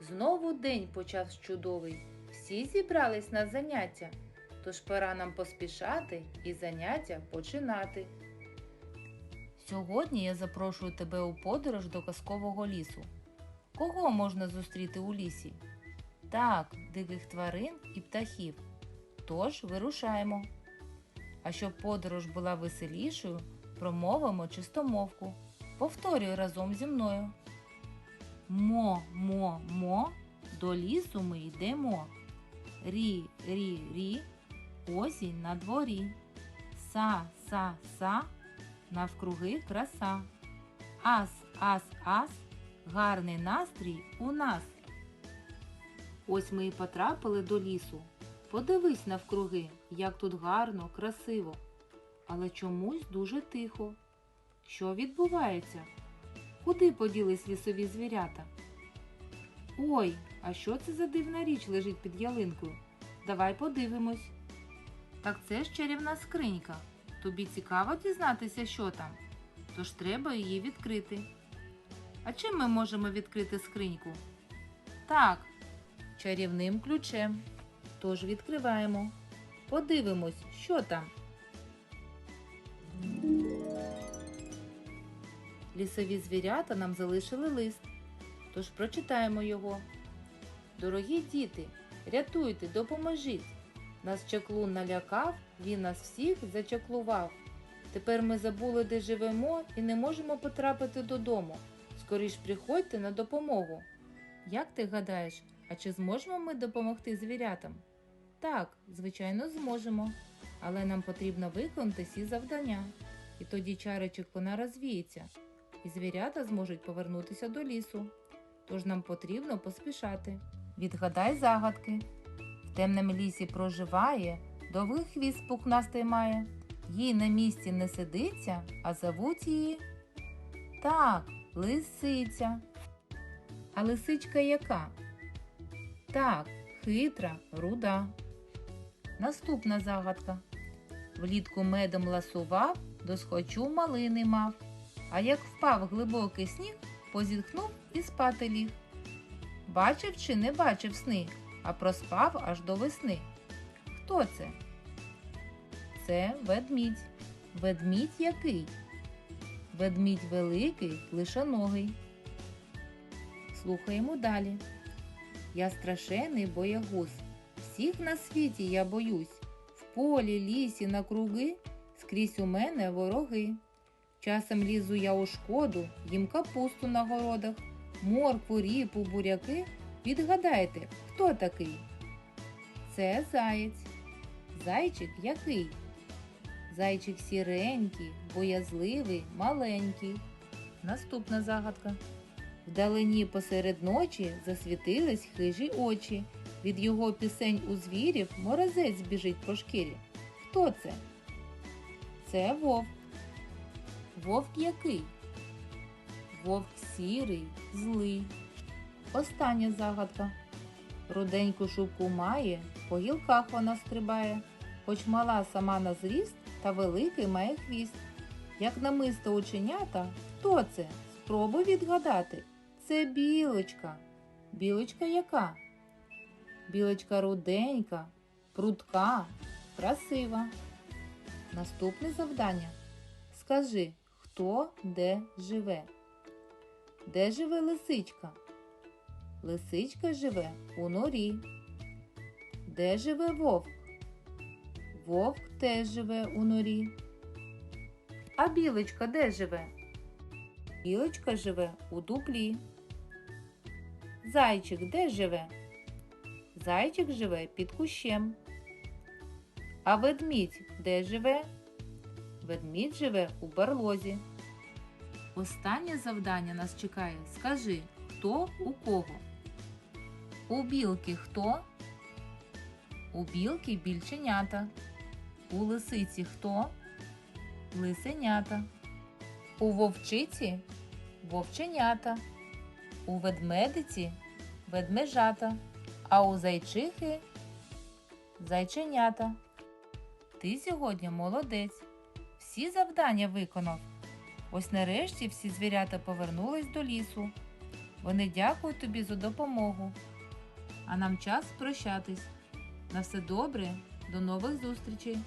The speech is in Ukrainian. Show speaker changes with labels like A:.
A: Знову день почався чудовий. Всі зібрались на заняття. Тож пора нам поспішати і заняття починати. Сьогодні я запрошую тебе у подорож до казкового лісу. Кого можна зустріти у лісі? Так, диких тварин і птахів. Тож вирушаємо. А щоб подорож була веселішою, промовимо чистомовку. Повторюй разом зі мною. Мо, мо, мо, до лісу ми йдемо. Рі, рі, рі, осінь на дворі. Са, са, са, навкруги краса. Ас, ас, ас, гарний настрій у нас. Ось ми і потрапили до лісу. Подивись навкруги, як тут гарно, красиво. Але чомусь дуже тихо. Що відбувається? Куди поділись лісові звірята? Ой, а що це за дивна річ лежить під ялинкою? Давай подивимось. Так це ж чарівна скринька. Тобі цікаво дізнатися, що там? Тож треба її відкрити. А чим ми можемо відкрити скриньку? Так, чарівним ключем. Тож відкриваємо. Подивимось, що там. Лісові звірята нам залишили лист. Тож прочитаємо його. Дорогі діти, рятуйте, допоможіть. Нас чаклун налякав, він нас всіх зачаклував. Тепер ми забули, де живемо, і не можемо потрапити додому. Скоріш приходьте на допомогу. Як ти гадаєш, а чи зможемо ми допомогти звірятам? Так, звичайно, зможемо. Але нам потрібно виконати всі завдання. І тоді чари чаклуна розвіються, і звірята зможуть повернутися до лісу. Тож нам потрібно поспішати. Відгадай загадки. В темному лісі проживає, довгий хвіст пухнастий має. Їй на місці не сидиться, а зовуть її. Так, лисиця. А лисичка яка? Так, хитра, руда. Наступна загадка. Влітку медом ласував, досхочу малини мав. А як впав глибокий сніг, позітхнув і спати ліг. Бачив чи не бачив сни, а проспав аж до весни. Хто це? Це ведмідь. Ведмідь який? Ведмідь великий, лишоногий. Слухаємо далі. Я страшенний боягуз. Всіх на світі я боюсь. В полі, лісі, на круги скрізь у мене вороги. Часом лізу я у шкоду, їм капусту на городах, моркву, ріпу, буряки. Відгадайте, хто такий? Це заєць. Зайчик який? Зайчик сіренький, боязливий, маленький. Наступна загадка. Вдалині посеред ночі засвітились хижі очі. Від його пісень у звірів морозець біжить по шкірі. Хто це? Це вовк. Вовк який? Вовк сірий, злий. Остання загадка. Руденьку шубку має, по гілках вона стрибає, хоч мала сама на зріст та великий має хвіст. Як намисто оченята, хто це? Спробуй відгадати. Це білочка. Білочка яка? Білочка руденька, прудка, красива. Наступне завдання. Скажи, хто де живе? Де живе лисичка? Лисичка живе у норі. Де живе вовк? Вовк теж живе у норі. А білочка де живе? Білочка живе у дуплі. Зайчик де живе? Зайчик живе під кущем. А ведмідь де живе? Ведмідь живе у барлозі. Останнє завдання нас чекає. Скажи, хто у кого? У білки хто? У білки більченята. У лисиці хто? Лисенята. У вовчиці вовченята. У ведмедиці ведмежата. А у зайчихи зайченята. Ти сьогодні молодець. Всі завдання виконав. Ось нарешті всі звірята повернулись до лісу. Вони дякують тобі за допомогу. А нам час прощатись. На все добре, до нових зустрічей!